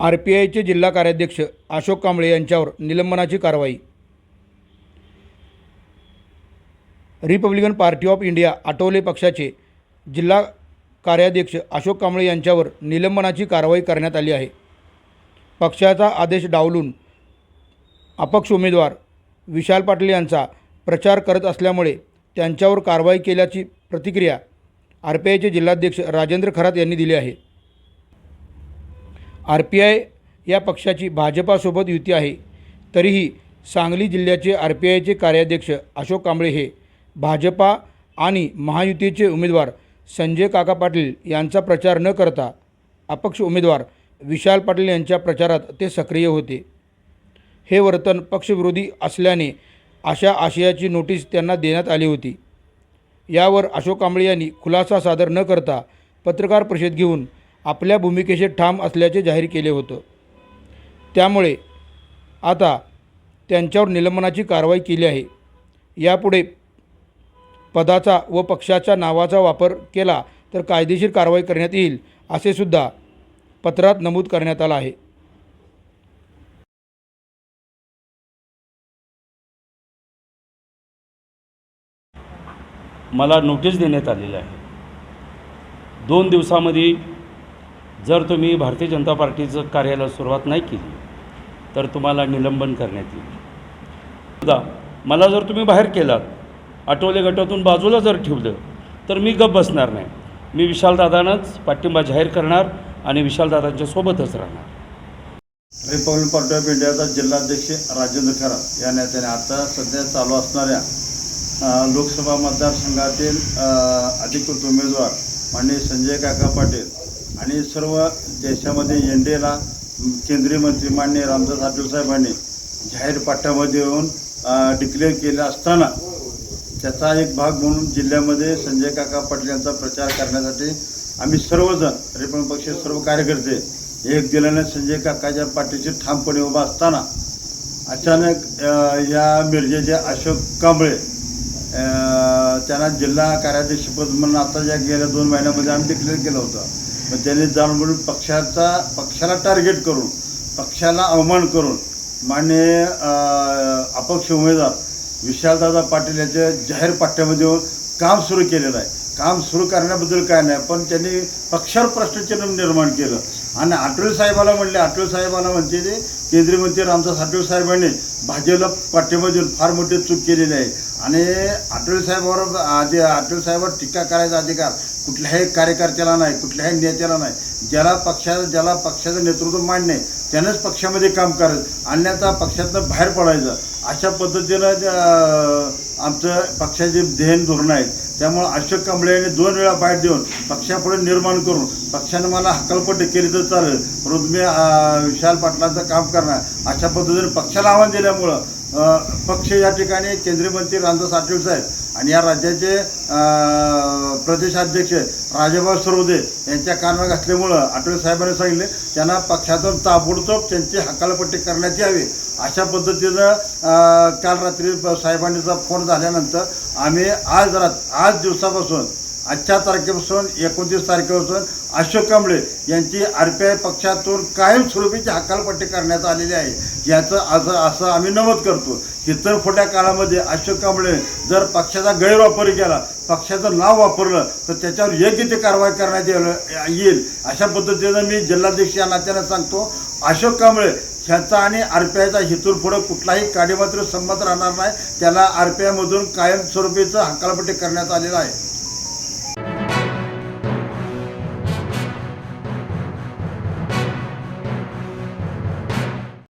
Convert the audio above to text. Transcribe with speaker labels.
Speaker 1: R P आयचे जिल्हा कार्याध्यक्ष अशोक कांबळे यांच्यावर निलंबनाची कारवाई. Republican Party of India Athawale पक्षाचे जिल्हा कार्याध्यक्ष अशोक कांबळे यांच्यावर निलंबनाची कारवाई करण्यात आली आहे. पक्षाचा आदेश डावलून अपक्ष उमेदवार विशाल पाटील यांचा प्रचार करत असल्यामुळे त्यांच्यावर कारवाई केल्याची प्रतिक्रिया आर पी आयचे जिल्हाध्यक्ष राजेंद्र खरात यांनी दिली आहे. आर पी आय या पक्षाची भाजपासोबत युती आहे तरीही सांगली जिल्ह्याचे आर पी आयचे कार्याध्यक्ष अशोक कांबळे हे भाजपा आणि महायुतीचे उमेदवार संजय काका पाटील यांचा प्रचार न करता अपक्ष उमेदवार विशाल पाटील यांच्या प्रचारात ते सक्रिय होते. हे वर्तन पक्षविरोधी असल्याने अशा आशयाची नोटीस त्यांना देण्यात आली होती. यावर अशोक कांबळे यांनी खुलासा सादर न करता पत्रकार परिषद घेऊन आपल्या भूमिकेशी ठाम असल्याचे जाहीर केले होतं. त्यामुळे आता त्यांच्यावर निलंबनाची कारवाई केली आहे. यापुढे पदाचा व पक्षाच्या नावाचा वापर केला तर कायदेशीर कारवाई करण्यात येईल असे सुद्धा पत्रात नमूद करण्यात आलं आहे.
Speaker 2: मला नोटीस देण्यात आलेलं आहे. दोन दिवसामध्ये जर तुम्ही भारतीय जनता पार्टीचं कार्याला सुरुवात नाही केली तर तुम्हाला निलंबन करण्यात येईल. सुद्धा मला जर तुम्ही बाहेर केलात आठवले गटातून बाजूला जर ठेवलं तर मी गप बसणार नाही. मी विशालदादानंच पाठिंबा जाहीर करणार आणि विशालदादांच्या सोबतच राहणार.
Speaker 3: रिपब्लिक पार्टी ऑफ इंडियाचा जिल्हाध्यक्ष राजेंद्र खरात. या नेत्याने आता सध्या चालू असणाऱ्या लोकसभा मतदारसंघातील अधिकृत उमेदवार माननीय संजय काका पाटील आणि सर्व देशामध्ये एन डी एला केंद्रीय मंत्री मान्य रामदास आठवले साहेबांनी जाहीर पाठ्यामध्ये येऊन डिक्लेअर केलं असताना त्याचा एक भाग म्हणून जिल्ह्यामध्ये संजय काका पाटील यांचा प्रचार करण्यासाठी आम्ही सर्वजण रिपण पक्ष सर्व कार्यकर्ते एक दिल्याने संजय काकाच्या पाठीशी ठामपणे उभा असताना अचानक या मिरजेचे अशोक कांबळे त्यांना जिल्हा कार्याध्यक्षपद म्हणून आता ज्या गेल्या दोन महिन्यामध्ये आम्ही डिक्लेअर केलं होतं. मग त्यांनी जाणून म्हणून पक्षाचा पक्षाला टार्गेट करून पक्षाला अवमान करून मान्य अपक्ष उमेदवार विशालदादा पाटील यांच्या जाहीर पाठ्यामध्ये काम सुरू केलेलं आहे. काम सुरू करण्याबद्दल काय नाही पण त्यांनी पक्षावर प्रश्नचिन्ह निर्माण केलं. आणि अटल साहेबाला म्हणले अटल साहेबाला म्हणते ते केंद्रीय मंत्री रामदास अटल साहेबांनी भाजपला पाठिंबा देऊन फार मोठी चूक केलेली आहे. आणि अटल साहेबावर आधी अटल साहेबावर टीका करायचा अधिकार कुठल्याही कार्यकर्त्याला नाही कुठल्याही नेत्याला नाही. ज्याला पक्षाचं ज्याला पक्षाचं नेतृत्व मांडणे त्यानंच पक्षामध्ये काम करायचं अन्यथा पक्षातनं बाहेर पडायचं. अशा पद्धतीनं आमचं पक्षाचे ध्येय धोरणं आहेत. त्यामुळं अशोक कांबळे यांनी दोन वेळा बाहेर देऊन पक्षापुढे निर्माण करून पक्षानं मला हकलपट्टी केली तर चालेल. परंतु मी विशाल पाटलांचं काम करणार. अशा पद्धतीने पक्षाला आव्हान दिल्यामुळं पक्ष या ठिकाणी केंद्रीय मंत्री रामदास आठवले साहेब आणि या राज्याचे प्रदेशाध्यक्ष राजाभाऊ सरोदे यांच्या कानावर घातल्यामुळं आठवले साहेबांनी सांगितले त्यांना पक्षातून ताबडतोब त्यांची हकालपट्टी करण्यात यावी. अशा पद्धतीनं काल रात्री साहेबांनीचा फोन झाल्यानंतर आम्ही आज रात आज दिवसापासून आजच्या तारखेपासून एकोणतीस तारखेपासून अशोक कांबळे यांची आर पी आय पक्षातून कायमस्वरूपीची हकालपट्टी करण्यात आलेली आहे. याचं असं असं आम्ही नमूद करतो. इतर काळामध्ये अशोक कांबळे जर पक्षाचा गैरवापर केला पक्षाचं नाव वापरलं तर त्याच्यावर योग्य ते कारवाई करण्यात येईल येईल. अशा पद्धतीनं मी जिल्हाध्यक्ष या नात्यानं सांगतो अशोक कांबळे ह्याचा आणि आर पी आयचा हितून पुढं कुठलाही काडीमात्र संमत राहणार नाही. त्याला आर पी आयमधून कायमस्वरूपीचं हकालपट्टी करण्यात आलेलं आहे.